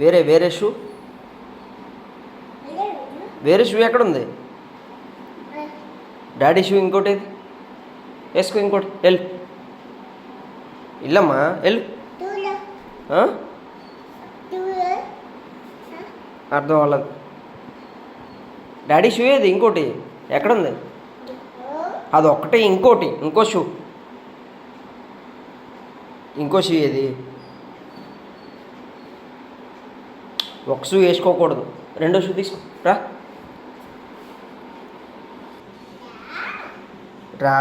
వేరే వేరే షూ? వేరే షూ ఎక్కడ ఉంది డాడీ షూ ఇంకోటి వేసుకో ఇంకోటి వెళ్ళు ఇల్లమ్మా వెళ్ళు? అర్థం అవ్వలేదు. డాడీ షూ ఏది? ఇంకోటి ఎక్కడ ఉంది అది ఒక్కటే ఇంకోటి ఇంకో షూ. ఇంకో షూ ఏది? ఒక షూ వేసుకోకూడదు. రెండో షూ తీసుకో. రా. రా.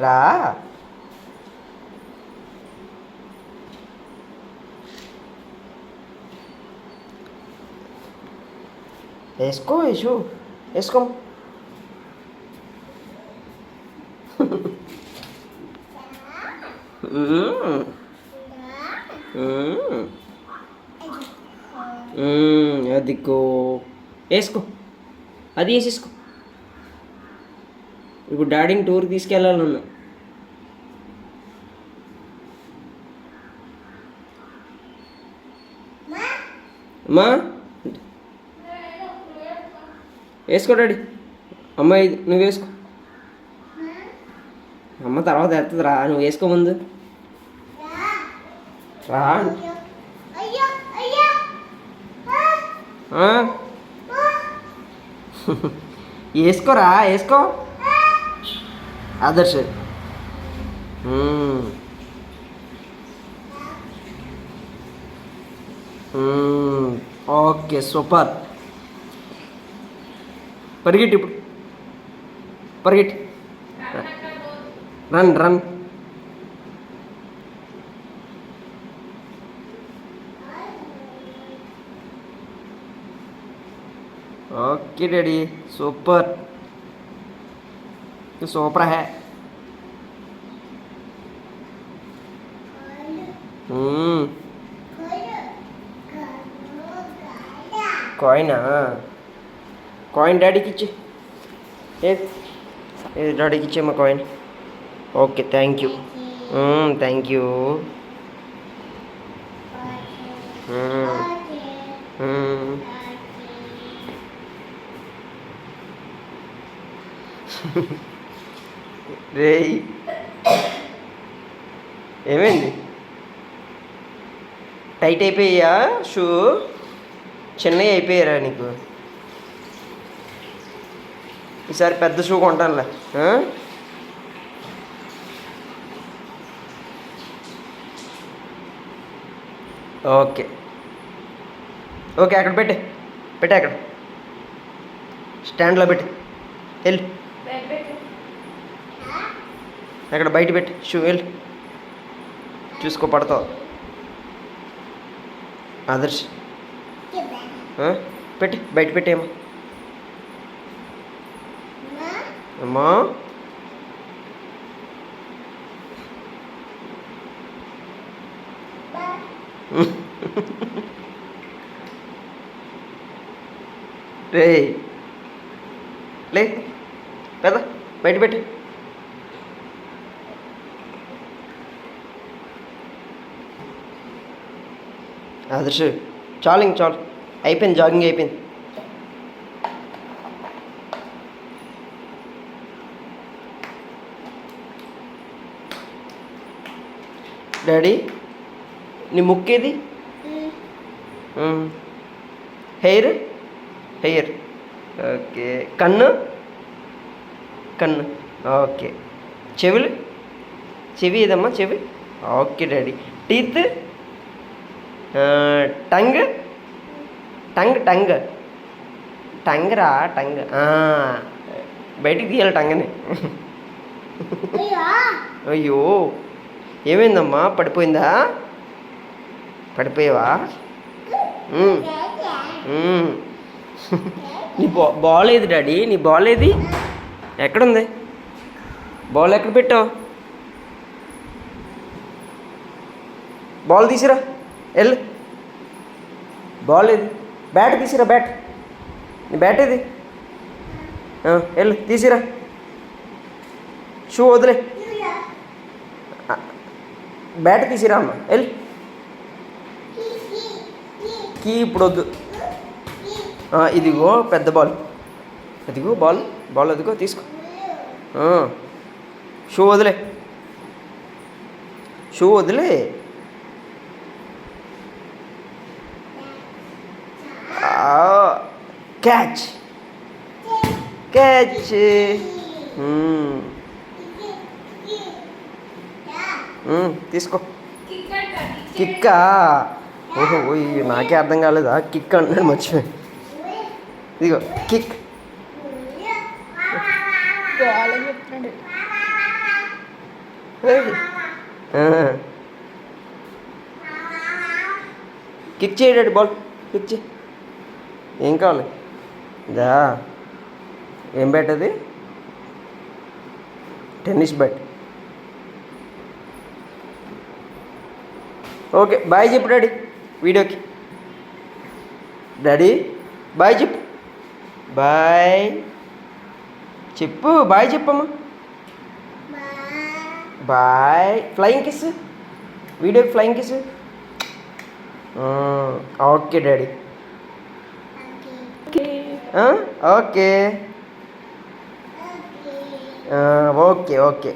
రా. వేసుకో ఈ షూ. వేసుకో. మ్మ్. అదిగో వేసుకో అది వేసేసుకో ఇప్పుడు డాడీని టూర్కి తీసుకెళ్ళాలన్నా అమ్మా? వేసుకో డాడీ. అమ్మ ఇది నువ్వు వేసుకో. అమ్మ తర్వాత వేస్తుంది నువ్వు వేసుకో ముందు. రా ఆ? వేసుకోరా వేసుకో ఆదర్శ్ మ్మ్. మ్మ్. ఓకే సూపర్ పరిగెట్టి ఇప్పుడు పరిగెట్టి run run Okay daddy super super hey കോയിനാ coin daddy കിച്ച് ഏ ഡാഡി കിച്ച് അമ്മ coin okay thank you thank you రే రేయ్. ఏమైంది? టైట్ అయిపోయా షూ? చిన్నవి అయిపోయారా నీకు. ఈసారి పెద్ద షూ కొంటానులే. ఓకే. ఓకే అక్కడ పెట్టే. పెట్టే అక్కడ. స్టాండ్లో పెట్టి. వెళ్ళి. ఎక్కడ బయట పెట్టి షూ వెళ్ళి. చూసుకో పడతావు. ఆదర్శ్. పెట్టి బయట పెట్టేమో అమ్మా. రే లే. పెద్ద బయట పెట్టి. ఆదర్శ్ చాలు ఇంక చాలు అయిపోయింది జాగింగ్ అయిపోయింది. డాడీ నీ ముక్కేది హెయిర్ హెయిర్ ఓకే కన్ను? కన్ను. ఓకే చెవులు? చెవి ఏదమ్మా? చెవి? Okay daddy teeth tongue tongue? Tongue tongue. రా టంగ్. బయటికి తీయాలి టంగని. అయ్యో. ఏమైందమ్మా? పడిపోయిందా? పడిపోయావా? నీ బా బాల్ ఏది డాడీ? నీ బాల్ ఏది? ఎక్కడుంది? బాల్ ఎక్కడ పెట్టావు? బాల్ తీసిరా. వెళ్ళు బాల్ ఏది బ్యాట్ తీసిరా బ్యాట్. నీ బ్యాట్ ఏది? వెళ్ళు తీసిరా. షూ వదిలే. బ్యాట్ తీసిరా అమ్మ. వెళ్ళి కీ ఇప్పుడు వద్దు. ఇదిగో పెద్ద బాల్. ఇదిగో బాల్. బాల్ అదిగో తీసుకో. షూ వదిలే. షూ వదిలే. Catch catch hmm. hmm, తీసుకో. కిక్కా ఓహో ఓయ్ నాకే అర్థం కాలేదా? కిక్ అంటున్నాడు మర్చిపోయి. ఇదిగో కిక్ కిక్ చేయడాడు బాల్ కిక్ చేయి ఏం కావాలి? దా ఏం బ్యాట్ అది? టెన్నిస్ బ్యాట్ ఓకే బాయ్ చెప్పు డాడీ వీడియోకి. డాడీ బాయ్ చెప్పు. బాయ్. చెప్పు బాయ్ చెప్పమ్మా. బాయ్. ఫ్లయింగ్ కిస్ వీడియోకి flying kiss okay daddy. Okay. Okay okay okay